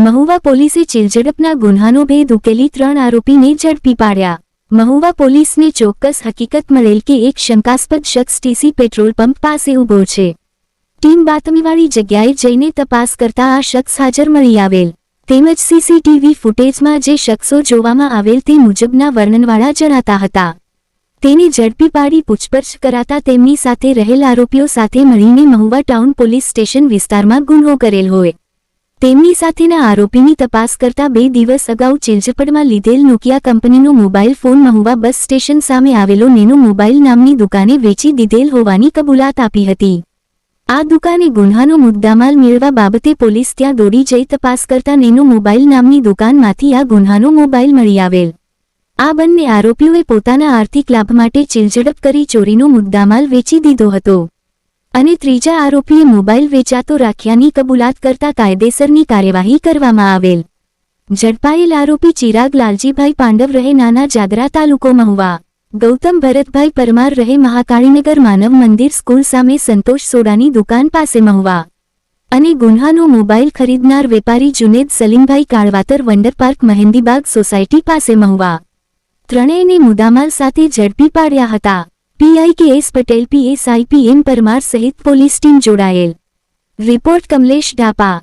મહુવા પોલીસે ચિલઝડપના ગુન્હાનો ભેદ ઉકેલી ત્રણ આરોપીને ઝડપી પાડ્યા. મહુવા પોલીસને ચોક્કસ હકીકત મળેલ કે એક શંકાસ્પદ શખ્સ ટીસી પેટ્રોલ પંપ પાસે ઊભો છે. ટીમ બાતમીવાળી જગ્યાએ જઈને તપાસ કરતા આ શખ્સ હાજર મળી આવેલ. તેમજ સીસીટીવી ફૂટેજમાં જે શખ્સો જોવામાં આવેલ તે મુજબના વર્ણનવાળા જણાતા હતા. તેને ઝડપી પાડી પૂછપરછ કરાતા તેમની સાથે રહેલ આરોપીઓ સાથે મળીને મહુવા ટાઉન પોલીસ સ્ટેશન વિસ્તારમાં ગુન્હો કરેલ હોય. તેમની સાથેના આરોપીની તપાસ કરતા બે દિવસ અગાઉ ચિલઝપડમાં લીધેલ નોકિયા કંપનીનો mobile phone Mahuva bus station સામે આવેલો નેનો મોબાઈલ નામની દુકાને વેચી દીધેલ હોવાની કબૂલાત આપી હતી. આ દુકાને ગુન્હાનો મુદ્દામાલ મેળવા બાબતે પોલીસ ત્યાં દોડી જઈ તપાસ કરતા નેનો મોબાઈલ નામની દુકાનમાંથી આ ગુન્હાનો મોબાઈલ મળી આવેલ. આ બંને આરોપીઓએ પોતાના આર્થિક લાભ માટે ચિલઝડપ કરી ચોરીનો મુદ્દામાલ વેચી દીધો હતો. અને ત્રીજા આરોપીએ મોબાઈલ વેચાતો રાખ્યાની કબૂલાત કરતા કાયદેસરની કાર્યવાહી કરવામાં આવેલ. ઝડપાયેલ આરોપી ચિરાગ લાલજીભાઈ પાંડવ રહે નાના જાદરા તાલુકો મહુવા. ગૌતમ ભરતભાઈ પરમાર રહે મહાકાળીનગર માનવ મંદિર સ્કૂલ સામે સંતોષ સોડાની દુકાન પાસે મહુવા. અને ગુન્હાનો મોબાઈલ ખરીદનાર વેપારી Juned Salimbhai Kalvatar wonder park Mehndibag society પાસે મહુવા. ત્રણેયને મુદ્દામાલ સાથે ઝડપી પાડ્યા હતા. PI K S Patel PSI PM Parmar સહિત પોલીસ ટીમ જોડાયેલ રિપોર્ટ કમલેશ ઢાપા